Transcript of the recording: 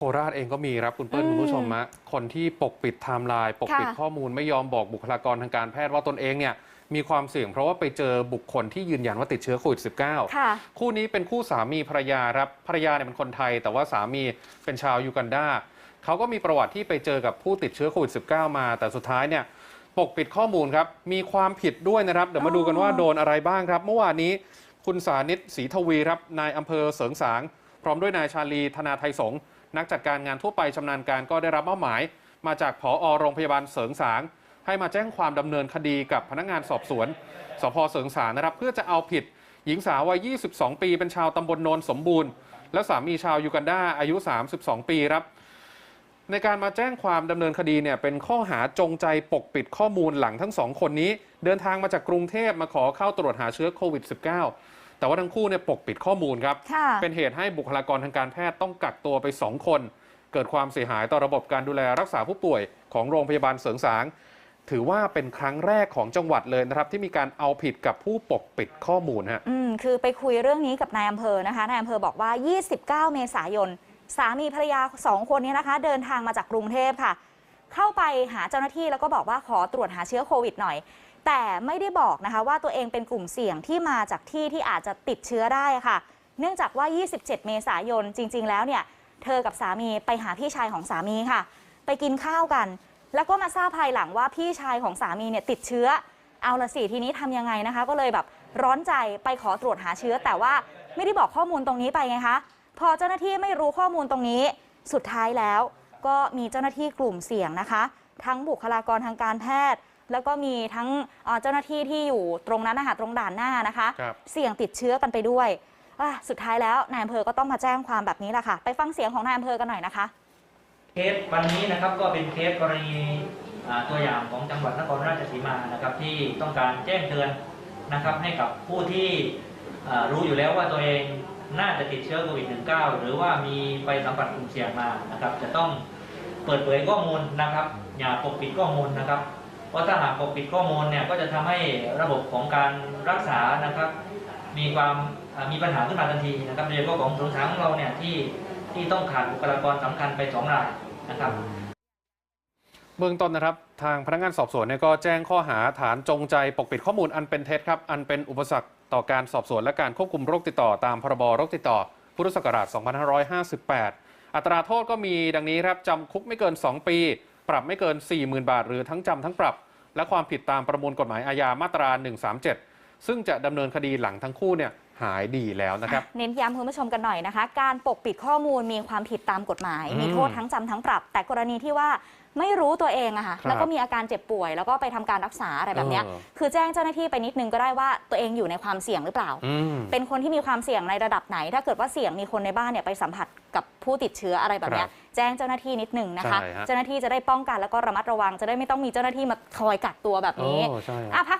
โคราชเองก็มีครับคุณเปิ้ลอืมคุณผู้ชมฮะคนที่ปกปิดไทม์ไลน์ปกปิดค่ะข้อมูลไม่ยอมบอกบุคลากรทางการแพทย์ว่าตนเองเนี่ยมีความเสี่ยงเพราะว่าไปเจอบุคคลที่ยืนยันว่าติดเชื้อโควิด -19 ค่ะคู่นี้เป็นคู่สามีภรรยาครับภรรยาเนี่ยเป็นคนไทย แต่ว่าสามีเป็นชาวยูกันดาเขาก็มีประวัติที่ไปเจอกับผู้ติดเชื้อโควิด -19 มา แต่สุดท้ายเนี่ยปกปิดข้อมูลครับมีความผิดด้วยนะครับเดี๋ยวมาดูกันว่าโดนอะไรบ้างครับ เมื่อวานนี้คุณสานิตศรีทวีครับนายอำเภอเสริงสาง พร้อมด้วยนายชาลีธนาไทยสงฆ์ นักจัดการงานทั่วไปชำนาญการก็ได้รับมอบหมาย มาจากผอโรงพยาบาลเสริงสาง ให้มาแจ้งความดำเนินคดีกับพนักงานสอบสวนสพเสริงสางนะครับ เพื่อจะเอาผิดหญิงสาววัย 22 ปีเป็นชาวตำบลโนนสมบูรณ์ และสามีชาวยูกันดาอายุ 32 ปีครับในการมาแจ้งความดำเนินคดีเนี่ยเป็นข้อหาจงใจปกปิดข้อมูลหลังทั้งสองคนนี้ เดินทางมาจากกรุงเทพมาขอเข้าตรวจหาเชื้อโควิด -19 แต่ว่าทั้งคู่เนี่ยปกปิดข้อมูลครับค่ะเป็นเหตุให้บุคลากรทางการแพทย์ต้องกักตัวไป 2 คน เกิดความเสียหายต่อระบบการดูแลรักษาผู้ป่วยของโรงพยาบาลเสริงสาง ถือว่าเป็นครั้งแรกของจังหวัดเลยนะครับ ที่มีการเอาผิดกับผู้ปกปิดข้อมูลฮะอืมคือไปคุยเรื่องนี้กับนายอำเภอนะคะนายอำเภอบอกว่า 29 เมษายนสามีภรรยาสองคนนี้นะคะ เดินทางมาจากกรุงเทพค่ะ เข้าไปหาเจ้าหน้าที่แล้วก็บอกว่าขอตรวจหาเชื้อโควิดหน่อย แต่ไม่ได้บอกนะคะว่าตัวเองเป็นกลุ่มเสี่ยงที่มาจากที่ที่อาจจะติดเชื้อได้ค่ะ เนื่องจากว่า 27 เมษายนจริง ๆ แล้วเนี่ยเธอกับสามีไปหาพี่ชายของสามีค่ะ ไปกินข้าวกัน แล้วก็มาทราบภายหลังว่าพี่ชายของสามีเนี่ยติดเชื้อ เอาละสิทีนี้ทำยังไงนะคะ ก็เลยแบบร้อนใจไปขอตรวจหาเชื้อ แต่ว่าไม่ได้บอกข้อมูลตรงนี้ไปไงคะพอเจ้าหน้าที่ไม่รู้ข้อมูลตรงนี้ สุดท้ายแล้ว ก็มีเจ้าหน้าที่กลุ่มเสี่ยงนะคะ ทั้งบุคลากรทางการแพทย์ แล้วก็มีทั้งเอ่อเจ้าหน้าที่ที่อยู่ตรงนั้นนะคะตรงด่านหน้านะคะครับเสี่ยงติดเชื้อกันไปด้วยอะสุดท้ายแล้วนายอำเภอก็ต้องมาแจ้งความแบบนี้แหละค่ะ ไปฟังเสียงของนายอำเภอกันหน่อยนะคะ เคสวันนี้นะครับก็เป็นเคสกรณีอ่าตัวอย่างของจังหวัดนครราชสีมานะครับที่ต้องการแจ้งเตือนนะครับให้กับผู้ที่อ่ารู้อยู่แล้วว่าตัวเอง น่าจะติดเชื้อโควิด -19 หรือว่ามีไปสัมผัสกลุ่มเสี่ยงมานะครับ จะต้องเปิดเผยข้อมูลนะครับ อย่าปกปิดข้อมูลนะครับ เพราะถ้าหากปกปิดข้อมูลเนี่ยก็จะทำให้ระบบของการรักษานะครับ มีความมีปัญหาขึ้นมาทันทีนะครับโดยเฉพาะของศูนย์ช้างของเราเนี่ยที่ที่ต้องขาดบุคลากรสำคัญไปสองรายนะครับ เบื้องต้นนะครับ ทางพนักงานสอบสวนเนี่ยก็แจ้งข้อหาฐานจงใจปกปิดข้อมูลอันเป็นเท็จครับ อันเป็นอุปสรรคต่อการสอบสวนและการควบคุมโรคติดต่อตามพรบโรคติดต่อ พุทธศักราช 2558 อัตราโทษก็มีดังนี้ครับจำคุกไม่เกิน 2 ปี ปรับไม่เกิน 40,000 บาท หรือทั้งจำทั้งปรับ และความผิดตามประมวลกฎหมายอาญามาตรา 137 ซึ่งจะดำเนินคดีหลังทั้งคู่เนี่ย หายดีแล้วนะครับ เน้นย้ำคุณผู้ชมกันหน่อยนะคะ การปกปิดข้อมูลมีความผิดตามกฎหมายอืมมีโทษทั้งจำทั้งปรับ แต่กรณีที่ว่าไม่รู้ตัวเองอะค่ะครับแล้วก็มีอาการเจ็บป่วย แล้วก็ไปทำการรักษาอะไรแบบเนี้ยเออคือแจ้งเจ้าหน้าที่ไปนิดนึงก็ได้ว่าตัวเองอยู่ในความเสี่ยงหรือเปล่าอืมเป็นคนที่มีความเสี่ยงในระดับไหน ถ้าเกิดว่าเสี่ยงมีคนในบ้านเนี่ยไปสัมผัสกับผู้ติดเชื้ออะไรแบบเนี้ยครับแจ้งเจ้าหน้าที่นิดนึงนะคะใช่ฮะเจ้าหน้าที่จะได้ป้องกันแล้วก็ระมัดระวัง จะได้ไม่ต้องมีเจ้าหน้าที่มาคอยกักตัวแบบนี้โอ้ใช่อะพัก